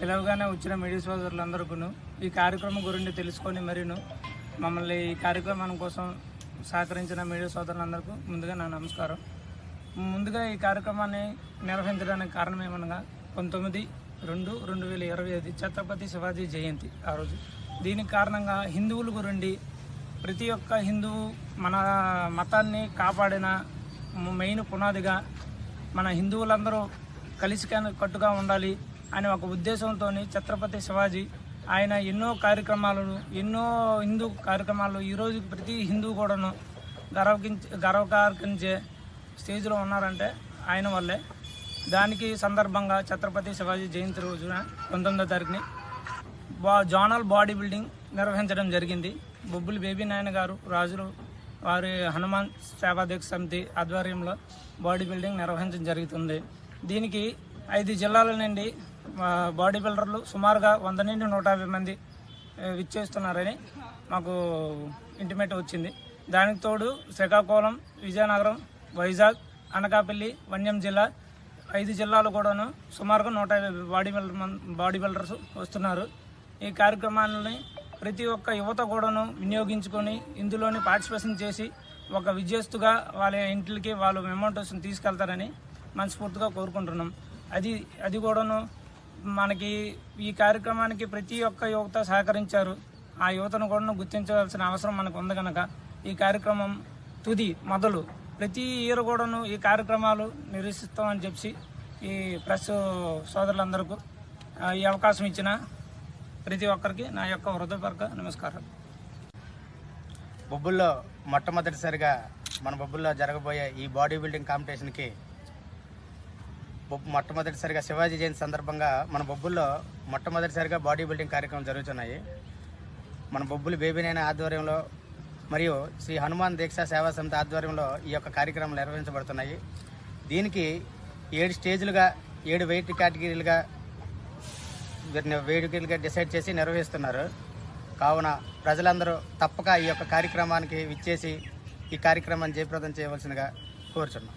పిలవగానే వచ్చిన మీడియా సోదరులందరికీ ఈ కార్యక్రమం గురించి తెలుసుకొని మరీను మమ్మల్ని ఈ కార్యక్రమం కోసం సహకరించిన మీడియా సోదరులందరికీ ముందుగా నా నమస్కారం. ముందుగా ఈ కార్యక్రమాన్ని నిర్వహించడానికి కారణం ఏమనగా పంతొమ్మిది రెండు రెండు వేల ఇరవై ఐదు ఛత్రపతి శివాజీ జయంతి ఆ రోజు. దీనికి కారణంగా హిందువుల గురించి ప్రతి ఒక్క హిందువు మన మతాన్ని కాపాడిన మెయిన్ పునాదిగా మన హిందువులందరూ కలిసి కట్టుగా ఉండాలి అనే ఒక ఉద్దేశంతో ఛత్రపతి శివాజీ ఆయన ఎన్నో కార్యక్రమాలను ఎన్నో హిందూ కార్యక్రమాలు ఈరోజు ప్రతి హిందూ కూడాను గర్వకించే గర్వకార్కించే స్టేజ్లో ఉన్నారంటే ఆయన వల్లే. దానికి సందర్భంగా ఛత్రపతి శివాజీ జయంతి రోజున పంతొమ్మిదో తారీఖుని బా జోనల్ బాడీ బిల్డింగ్ నిర్వహించడం జరిగింది. బొబ్బులి బేబీ నాయన గారు రాజులు వారి హనుమాన్ సేవాదీక్ష సమితి ఆధ్వర్యంలో బాడీ బిల్డింగ్ నిర్వహించడం జరుగుతుంది. దీనికి ఐదు జిల్లాల నుండి బాడీ బిల్డర్లు సుమారుగా వంద నుండి నూట యాభై మంది విచ్చేస్తున్నారని మాకు ఇంటిమేట్ వచ్చింది. దానికి తోడు శ్రీకాకుళం విజయనగరం వైజాగ్ అనకాపల్లి వన్యం జిల్లా ఐదు జిల్లాలు కూడాను సుమారుగా నూట యాభై బాడీ బిల్డర్ బాడీ బిల్డర్స్ వస్తున్నారు. ఈ కార్యక్రమాలని ప్రతి ఒక్క యువత కూడాను వినియోగించుకొని ఇందులోని పార్టిసిపేషన్ చేసి ఒక విజయస్తుగా వాళ్ళ ఇంటికి వాళ్ళు మెమోటోస్ని తీసుకెళ్తారని మనస్ఫూర్తిగా కోరుకుంటున్నాం. అది అది కూడాను మనకి ఈ కార్యక్రమానికి ప్రతి ఒక్క యువత సహకరించారు. ఆ యువతను కూడా గుర్తించవలసిన అవసరం మనకు ఉంది కనుక ఈ కార్యక్రమం తుది మొదలు. ప్రతి ఇయర్ కూడాను ఈ కార్యక్రమాలు నిర్వహిస్తామని చెప్పి ఈ ప్రెస్ సోదరులందరికీ ఈ అవకాశం ఇచ్చిన ప్రతి ఒక్కరికి నా యొక్క హృదయపూర్వక నమస్కారం బొబ్బుల్లో మొట్టమొదటిసారిగా మన బొబ్బుల్లో జరగబోయే ఈ బాడీ బిల్డింగ్ కాంపిటీషన్కి మొట్టమొదటిసారిగా శివాజీ జయంతి సందర్భంగా మన బొబ్బుల్లో మొట్టమొదటిసారిగా బాడీ బిల్డింగ్ కార్యక్రమం జరుగుతున్నాయి. మన బొబ్బులు బేబీనైన ఆధ్వర్యంలో మరియు శ్రీ హనుమాన్ దీక్షా సేవా సంత ఆధ్వర్యంలో ఈ యొక్క కార్యక్రమాలు నిర్వహించబడుతున్నాయి. దీనికి ఏడు స్టేజ్లుగా ఏడు వెయిట్ కేటగిరీలుగా వేడుకలుగా డిసైడ్ చేసి నిర్వహిస్తున్నారు. కావున ప్రజలందరూ తప్పక ఈ యొక్క కార్యక్రమానికి విచ్చేసి ఈ కార్యక్రమాన్ని జయప్రదం చేయవలసిందిగా కోరుచున్నాం.